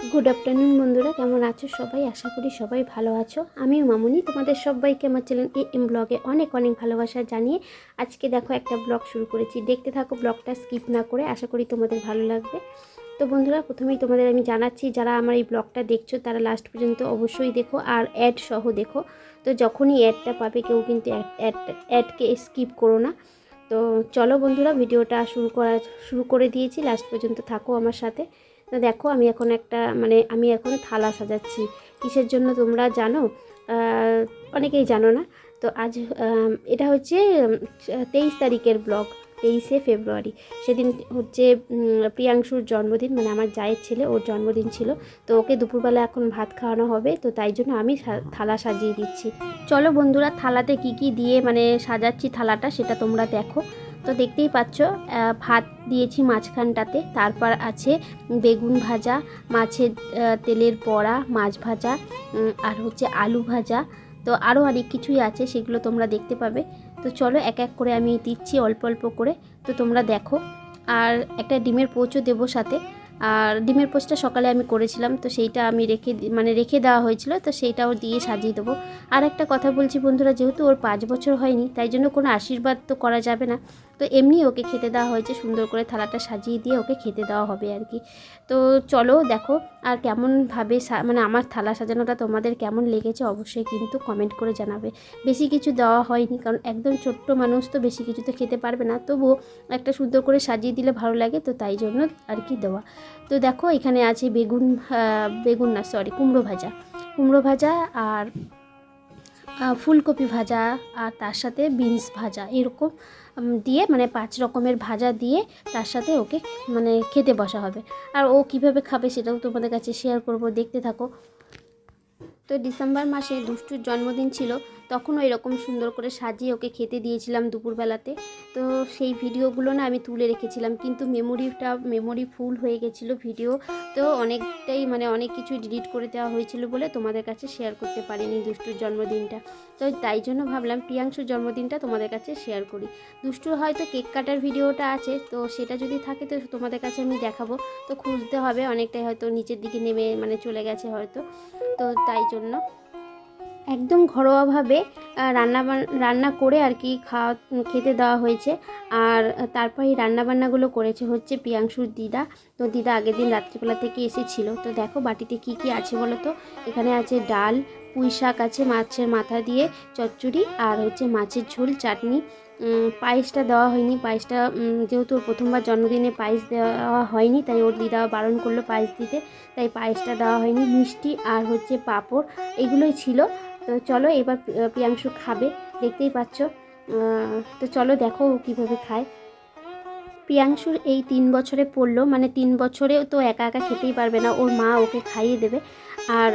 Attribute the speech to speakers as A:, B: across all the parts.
A: Good afternoon বন্ধুরা। কেমন আছো সবাই? আশা করি সবাই ভালো আছো। আমিও মামুনি। তোমাদের সবাইকে আমার চ্যানেল এ এম ব্লগে অনেক অনেক ভালোবাসা জানিয়ে আজকে দেখো একটা ব্লগ শুরু করেছি। দেখতে থাকো ব্লগটা স্কিপ না করে। আশা করি তোমাদের ভালো লাগবে। তো বন্ধুরা, প্রথমেই তোমাদের আমি জানাচ্ছি, যারা আমার এই ব্লগটা দেখছ, তারা লাস্ট পর্যন্ত অবশ্যই দেখো আর অ্যাড সহ দেখো। তো যখনই অ্যাডটা পাবে, কেউ কিন্তু অ্যাড অ্যাডকে স্কিপ করো না। তো চলো বন্ধুরা, ভিডিওটা শুরু করা, শুরু করে দিয়েছি। লাস্ট পর্যন্ত থাকো আমার সাথে। তো দেখো, আমি এখন একটা মানে আমি এখন থালা সাজাচ্ছি। কিসের জন্য তোমরা জানো? অনেকেই জানো না। তো আজ এটা হচ্ছে তেইশ তারিখের ব্লগ, তেইশে ফেব্রুয়ারি। সেদিন হচ্ছে প্রিয়াংশুর জন্মদিন মানে আমার জায়ের ছেলে, ওর জন্মদিন ছিল। তো ওকে দুপুরবেলা এখন ভাত খাওয়ানো হবে, তো তাই জন্য আমি থালা সাজিয়ে দিচ্ছি। চলো বন্ধুরা, থালাতে কি কি দিয়ে মানে সাজাচ্ছি থালাটা, সেটা তোমরা দেখো। তো দেখতেই পাচ্ছ ভাত দিয়েছি মাঝখানটাতে, তারপর আছে বেগুন ভাজা, মাছের তেলের বড়া, মাছ ভাজা আর হচ্ছে আলু ভাজা, তো আরও অনেক কিছুই আছে, সেগুলো তোমরা দেখতে পাবে। তো চলো এক এক করে আমি দিচ্ছি অল্প অল্প করে, তো তোমরা দেখো। আর একটা ডিমের পোচও দেবো সাথে। আর ডিমের পোচটা সকালে আমি করেছিলাম, তো সেইটা আমি রেখে মানে রেখে দেওয়া হয়েছিল, তো সেইটাও দিয়ে সাজিয়ে দেবো। আর একটা কথা বলছি বন্ধুরা, যেহেতু ওর পাঁচ বছর হয়নি, তাই জন্য কোনো আশীর্বাদ তো করা যাবে না। তো এমনি ওকে খেতে দেওয়া হয়েছে, সুন্দর করে থালাটা সাজিয়ে দিয়ে ওকে খেতে দেওয়া হবে আর কি। তো চলো দেখো আর কেমনভাবে মানে আমার থালা সাজানোটা তোমাদের কেমন লেগেছে অবশ্যই কিন্তু কমেন্ট করে জানাবে। বেশি কিছু দেওয়া হয়নি, কারণ একদম ছোট্ট মানুষ তো বেশি কিছু তো খেতে পারবে না। তবুও একটা সুন্দর করে সাজিয়ে দিলে ভালো লাগে, তো তাই জন্য আর কি দেওয়া। তো দেখো এখানে আছে বেগুন বেগুন না সরি কুমড়ো ভাজা। কুমড়ো ভাজা আর ফুলকপি ভাজা আর তার সাথে বিনস ভাজা, এরকম। দিয়ে মানে পাঁচ রকমের ভাজা দিয়ে তার সাথে ওকে মানে খেতে বসা হবে। আর ও কীভাবে খাবে সেটাও তোমাদের কাছে শেয়ার করব, দেখতে থাকো। তো ডিসেম্বর মাসে দুষ্টুর জন্মদিন ছিল, তখনও এরকম সুন্দর করে সাজিয়ে ওকে খেতে দিয়েছিলাম দুপুরবেলাতে। তো সেই ভিডিওগুলো না আমি তুলে রেখেছিলাম, কিন্তু মেমোরিটা, মেমোরি ফুল হয়ে গেছিল ভিডিও। তো অনেকটাই মানে অনেক কিছু ডিলিট করে দেওয়া হয়েছিল বলে তোমাদের কাছে শেয়ার করতে পারিনি দুষ্টুর জন্মদিনটা। তো তাই জন্য ভাবলাম প্রিয়াংশুর জন্মদিনটা তোমাদের কাছে শেয়ার করি। দুষ্টুর হয়তো কেক কাটার ভিডিওটা আছে, তো সেটা যদি থাকে তো তোমাদের কাছে আমি দেখাবো। তো খুঁজতে হবে, অনেকটাই হয়তো নিচের দিকে নেমে মানে চলে গেছে হয়তো। তো তাই জন্য একদম ঘরোয়াভাবে রান্না রান্না করে আর কি খাওয়া, খেতে দেওয়া হয়েছে। আর তারপর এই রান্নাবান্নাগুলো করেছে হচ্ছে প্রিয়াংশুর দিদা। তো দিদা আগের দিন রাত্রিবেলা থেকে এসেছিল। তো দেখো বাটিতে কি কি আছে বলো তো? এখানে আছে ডাল পুঁই শাক আছে মাছের মাথা দিয়ে চচ্চড়ি, আর হচ্ছে মাছের ঝোল, চাটনি। পায়েসটা দেওয়া হয়নি। পায়েসটা যেহেতু প্রথমবার জন্মদিনে পায়েস দেওয়া হয়নি, তাই ওর দিদা বারণ করল পায়েস দিতে। তাই পায়েসটা দেওয়া হয়নি, মিষ্টি আর হচ্ছে পাঁপড়, এগুলোই ছিল। তো চলো এবার প্রি- প্রিয়াংশু খাবে, দেখতেই পাচ্ছ। তো চলো দেখো কীভাবে খায়। প্রিয়াংশুর এই তিন বছরে পড়ল মানে তিন বছরেও তো একা একা খেতেই পারবে না, ওর মা ওকে খাইয়ে দেবে। আর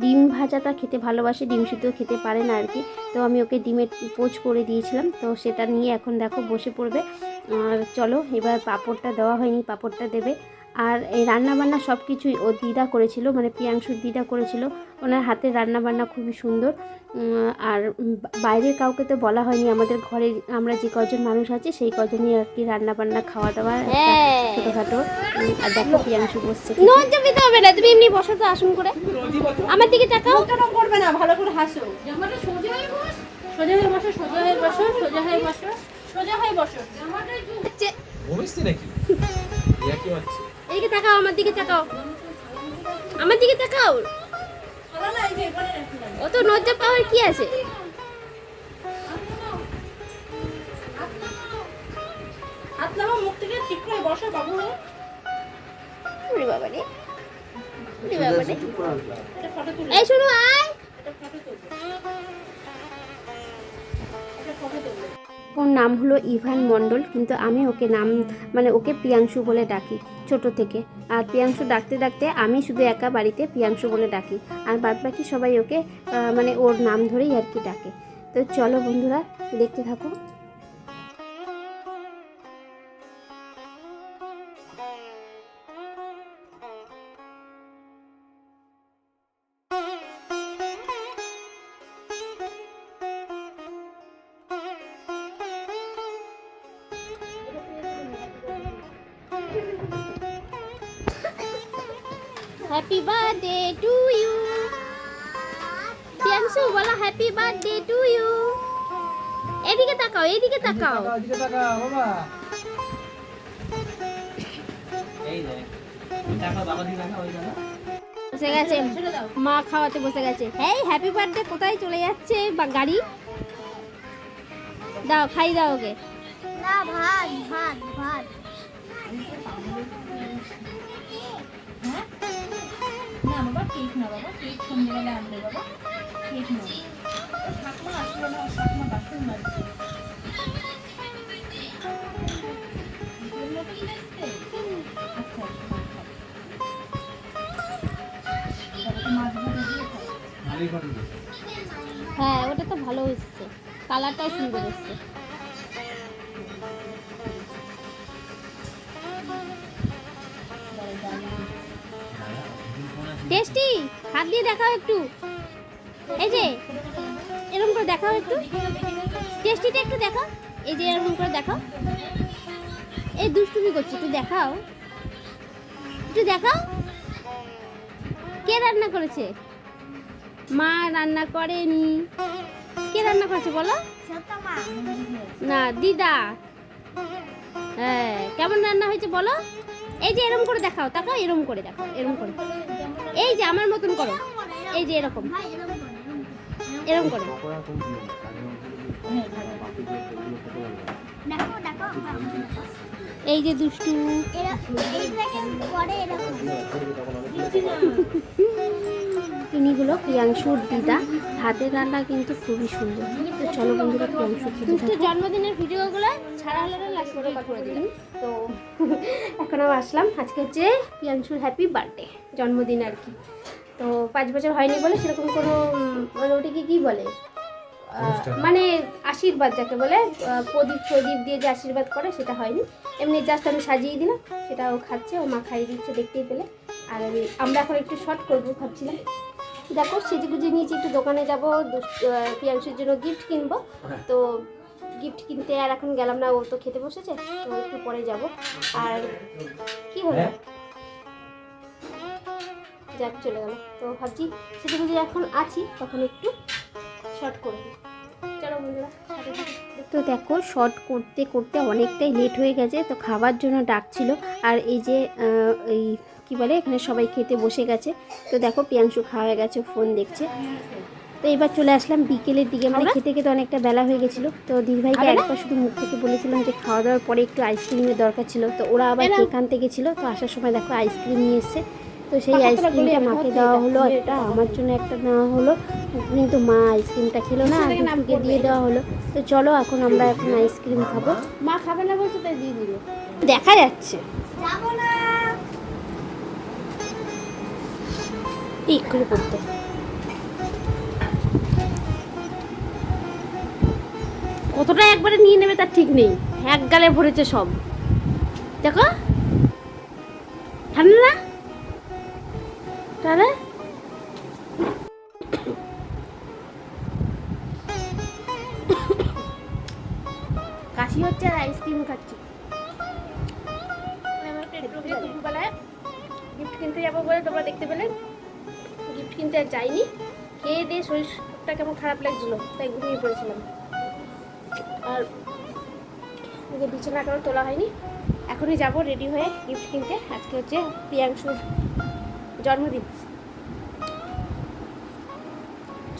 A: ডিম ভাজাটা খেতে ভালোবাসে, ডিম সিদ্ধ খেতে পারে না আর কি তো আমি ওকে ডিমের পোচ করে দিয়েছিলাম। তো সেটা নিয়ে এখন দেখো বসে পড়বে। আর চলো, এবার পাঁপড়টা দেওয়া হয়নি, পাঁপড়টা দেবে। আর এই রান্নাবান্না সব কিছুই ও দিদা করেছিল মানে প্রিয়াংশুর দিদা করেছিল। ওনার হাতের রান্নাবান্না খুবই সুন্দর। আর বাইরের কাউকে তো বলা হয়নি আমাদের ঘরে আমরা যে কজন মানুষ আছে সেই কজনই আর কি রান্নাবান্না খাওয়া দাওয়া একটা ছোটোখাটো। আর দেখো প্রিয়াংশু বসছে।
B: হবে না তুমি এমনি বসো তো আসুন করে। আমার দিকে তাকাও।
C: করবে না ভালো করে হাসো। সোজা হয়ে বস। সোজা হয়ে বসো সোজা হয়ে বসো সোজা হয়ে বসো সোজা হয়ে বসো।
D: নাকি? ইয়া কি
B: এদিকে তাকাও, আমার দিকে তাকাও। আমার দিকে তাকাও।
C: রাখলাম
B: অত লজ্জা পাওয়ার কি আছে? ওর
A: নাম হলো ইভান মণ্ডল, কিন্তু আমি ওকে নাম মানে ওকে প্রিয়াংশু বলে ডাকি। ছোট থেকে। আর প্রিয়াংশু ডাকতে ডাকতে আমি শুধু একা বাড়িতে প্রিয়াংশু বলে ডাকি। আর বাদ বাকি সবাই ওকে মানে ওর নাম ধরেই আর কি ডাকে। তো চলো বন্ধুরা, দেখতে থাকো। Thank you.
D: Happy birthday to you Priyanshu বলো হ্যাপি বার্থডে টু ইউ এদিকে তাকাও এদিকে তাকাও
E: এদিকে তাকা বাবা এই দেখ দেখা বাবা দিকে দেখা ওই দেখা
D: বসে গেছে। মা খাওয়াতে বসে গেছে। এই হ্যাপি বার্থডে কোথায় চলে যাচ্ছে বা গাড়ি? দাও খাই দাও ওকে।
C: না ভাত ভাত ভাত। কেক না বাবা কেক সন্ধ্যেবেলা আনবে বাবা কেক না ঠাকুমা আসলে না ঠাকুমা বাসন দেখতে? আচ্ছা, আচ্ছা,
D: হ্যাঁ ওটা তো ভালো এসছে কালারটাও সুন্দর এসছে টেস্টি? হাত দিয়ে দেখাও একটু। এই যে, এরকম করে দেখাও একটু। টেস্টিটা একটু দেখাও। এই যে, এরকম করে দেখাও। এই দুষ্টুমি করছি, একটু দেখাও। একটু দেখাও। কে রান্না করেছে? মা রান্না করেনি। কে রান্না করেছে বলো? না, দিদা। হ্যাঁ কেমন রান্না হয়েছে বলো? এই যে এরকম করে দেখাও তাকাও এরকম করে দেখাও এরকম করে। এই যে আমার মতন করো। এই যে এরকম। এরকম করে। এই যে দুষ্টু।
C: এরকম।
B: ইনি হলো প্রিয়াংশুর দিদা হাতের রান্না কিন্তু খুবই সুন্দর। তো চলো বন্ধুরা প্রিয়াংশু খেতে
D: জন্মদিনের ভিডিওগুলো ছাড়া হলে না লাস্ট করে দিলাম।
B: তো এখন আমি আসলাম। আজকে হচ্ছে প্রিয়াংশুর হ্যাপি বার্থডে জন্মদিন আর কি। তো পাঁচ বছর হয়নি বলে সেরকম কোনো মানে ওটাকে কি বলে? মানে আশীর্বাদ যাকে বলে প্রদীপ প্রদীপ দিয়ে যে আশীর্বাদ করে সেটা হয়নি। এমনি জাস্ট আমি সাজিয়ে দিলাম সেটা ও খাচ্ছে ও মা খাইয়ে দিচ্ছে দেখতেই পেলে। আর আমরা এখন একটু শর্ট করব ভাবছিলাম। দেখো সেজে গুজে নিয়েছি একটু দোকানে যাব প্রিয়াংশুর জন্য গিফট কিনবো। তো গিফট কিনতে আর এখন গেলাম না ও তো খেতে বসেছে তো একটু পরে যাব। আর কি হলো?
E: হ্যাঁ?
B: যাক চলে গেল। তো ভাবছি সেটা বুঝে এখন আছি তখন একটু শর্ট করে দিই। চলো বন্ধুরা তো দেখো শর্ট করতে করতে অনেকটাই লেট হয়ে গেছে তো খাবার জন্য ডাকছিল। আর এই যে এই কি বলে এখানে সবাই খেতে বসে গেছে। তো দেখো পিয়াংশু খাওয়া হয়ে গেছে ফোন দেখছে। তো এবার চলে আসলাম বিকেলের দিকে মানে খেতে খেতে অনেকটা বেলা হয়ে গেছিল। তো দিদিভাইকে একবার শুধু মুখ থেকে বলেছিলাম যে খাওয়া দাওয়ার পরে একটু আইসক্রিমের দরকার ছিল। তো ওরা আবার এখান আনতে গেছিল তো আসার সময় দেখো আইসক্রিম নিয়ে এসছে। তো সেই আইসক্রিমটা মাকে দেওয়া হলো একটা আমার জন্য একটা নেওয়া হলো। কিন্তু মা আইসক্রিমটা খেলো না দুষ্টুকে দিয়ে দেওয়া হলো। তো চলো এখন আমরা এখন আইসক্রিম খাব।
D: মা খাবে না বলছে তাই দিয়ে দিল
B: দেখা যাচ্ছে।
C: যাব না।
B: ঠিক করে কতটা একবারে নিয়ে নেবে তার ঠিক নেই। এক গালে ভরেছে সব। দেখো। ঠান্ডা তাহলে কাশি হচ্ছে আর আইসক্রিম খাচ্ছি। দুপুরবেলায় গিফট কিনতে যাব বলে তোমরা দেখতে পেলে। গিফট কিনতে আর যাইনি। খেয়ে দিয়ে শরীরটা কেমন খারাপ লাগছিল, তাই ঘুমিয়ে পড়েছিলাম। আর বিছানা এখনও তোলা হয়নি, এখনই যাব রেডি হয়ে গিফট কিনতে। আজকে হচ্ছে প্রিয়াংশুর জন্মদিন।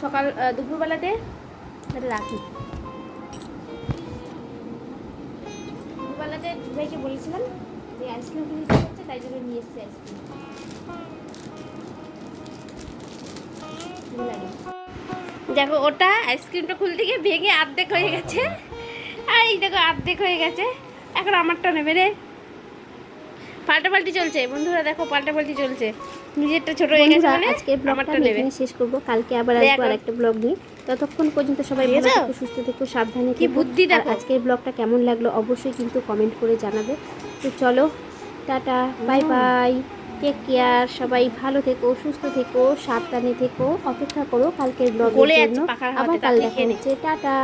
B: সকাল দুপুরবেলাতে রাখি দুপুরবেলাতে ভাইকে বলেছিলাম যে আইসক্রিম কিনতে হচ্ছে তাই জন্য নিয়ে এসছে আইসক্রিম দেখো ওটা আইসক্রিমটা খুলতে গিয়ে ভেঙে আর্ধেক হয়ে গেছে। আর এই দেখো আর্ধেক হয়ে গেছে। এখন আমারটা নেবে রে। পাল্টাপাল্টি চলছে। বন্ধুরা দেখো পাল্টাপাল্টি চলছে। নিজেরটা ছোট হয়ে গেছে বলে
A: আজকের ব্লগটা
B: নেবে।
A: শেষ করব। কালকে আবার আসব আর একটা ব্লগ নিয়ে। ততক্ষণ পর্যন্ত সবাই ভালো থেকো সুস্থ থেকো সাবধানে
B: কি বুদ্ধি দেখো।
A: আজকের ব্লগটা কেমন লাগল অবশ্যই কিন্তু কমেন্ট করে জানাবে। তো চলো tata bye bye take care সবাই ভালো থেকো সুস্থ থেকো সাবধানে থেকো অপেক্ষা করো কালকের ব্লগের জন্য। আবার কাল দেখা হচ্ছে। টাটা।